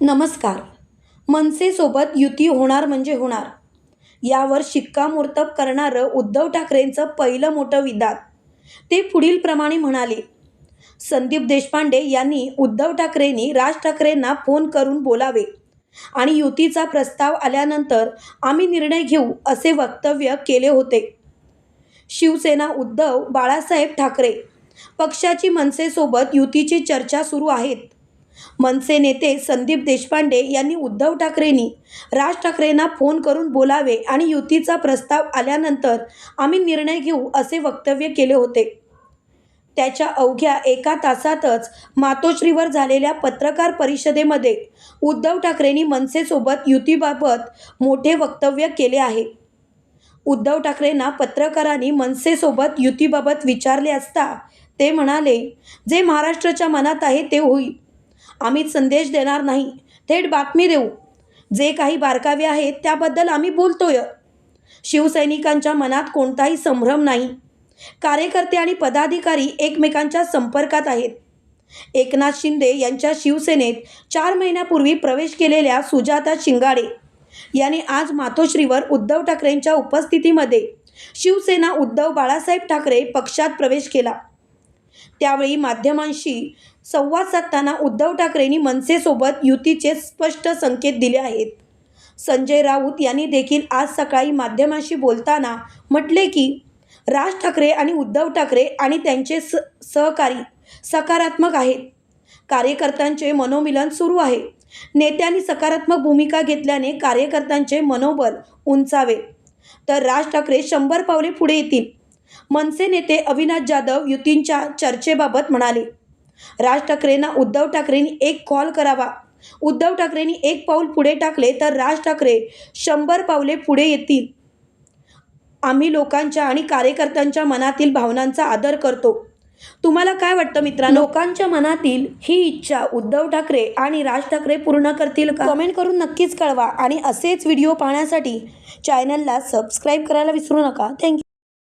नमस्कार. मनसेसोबत युती होणार म्हणजे होणार. यावर शिक्कामोर्तब करणारं उद्धव ठाकरेंचं पहिलं मोठं विधान. ते पुढीलप्रमाणे म्हणाले संदीप देशपांडे यांनी उद्धव ठाकरेंनी राज ठाकरेंना फोन करून बोलावे आणि युतीचा प्रस्ताव आल्यानंतर आम्ही निर्णय घेऊ असे वक्तव्य केले होते. शिवसेना उद्धव बाळासाहेब ठाकरे. पक्षाची मनसेसोबत युतीची चर्चा सुरू आहेत. मनसे नेते संदीप देशपांडे यांनी उद्धव ठाकरेंनी राज ठाकरेंना फोन करून बोलावे आणि युतीचा प्रस्ताव आल्यानंतर आम्ही निर्णय घेऊ असे वक्तव्य केले होते. त्याच्या अवघ्या एका तासातच मातोश्रीवर झालेल्या पत्रकार परिषदेमध्ये उद्धव ठाकरेंनी मनसेसोबत युतीबाबत मोठे वक्तव्य केले आहे. उद्धव ठाकरेंना पत्रकारांनी मनसेसोबत युतीबाबत विचारले असता ते म्हणाले जे महाराष्ट्राच्या मनात आहे ते होईल. आम्ही संदेश देणार नाही. थेट बातमी देऊ. जे काही बारकावे आहेत त्याबद्दल आम्ही बोलतोय. शिवसैनिकांच्या मनात कोणताही संभ्रम नाही. कार्यकर्ते आणि पदाधिकारी एकमेकांच्या संपर्कात आहेत. एकनाथ शिंदे यांच्या शिवसेनेत चार महिन्यापूर्वी प्रवेश केलेल्या सुजाता शिंगाडे यांनी आज मातोश्रीवर उद्धव ठाकरेंच्या उपस्थितीमध्ये शिवसेना उद्धव बाळासाहेब ठाकरे पक्षात प्रवेश केला. त्यावेळी माध्यमांशी संवाद साधताना उद्धव ठाकरेंनी मनसेसोबत युतीचे स्पष्ट संकेत दिले आहेत. संजय राऊत यांनी देखील आज सकाळी माध्यमांशी बोलताना म्हटले की राज ठाकरे आणि उद्धव ठाकरे आणि त्यांचे स सहकारी सकारात्मक आहेत. कार्यकर्त्यांचे मनोमिलन सुरू आहे. नेत्यांनी सकारात्मक भूमिका घेतल्याने कार्यकर्त्यांचे मनोबल उंचावे. तर राज ठाकरे शंभर पावले पुढे येतील. मनसे नेते अविनाश जाधव युतींच्या चर्चेबाबत म्हणाले राज ठाकरेंना उद्धव ठाकरेंनी एक कॉल करावा. उद्धव ठाकरेंनी एक पाऊल पुढे टाकले तर राज ठाकरे शंभर पावले पुढे येतील. आम्ही लोकांच्या आणि कार्यकर्त्यांच्या मनातील भावनांचा आदर करतो. तुम्हाला काय वाटतं मित्रांनो? लोकांच्या मनातील ही इच्छा उद्धव ठाकरे आणि राज ठाकरे पूर्ण करतील का? कमेंट करून नक्कीच कळवा आणि असेच व्हिडिओ पाहण्यासाठी चॅनलला सबस्क्राईब करायला विसरू नका. थँक्यू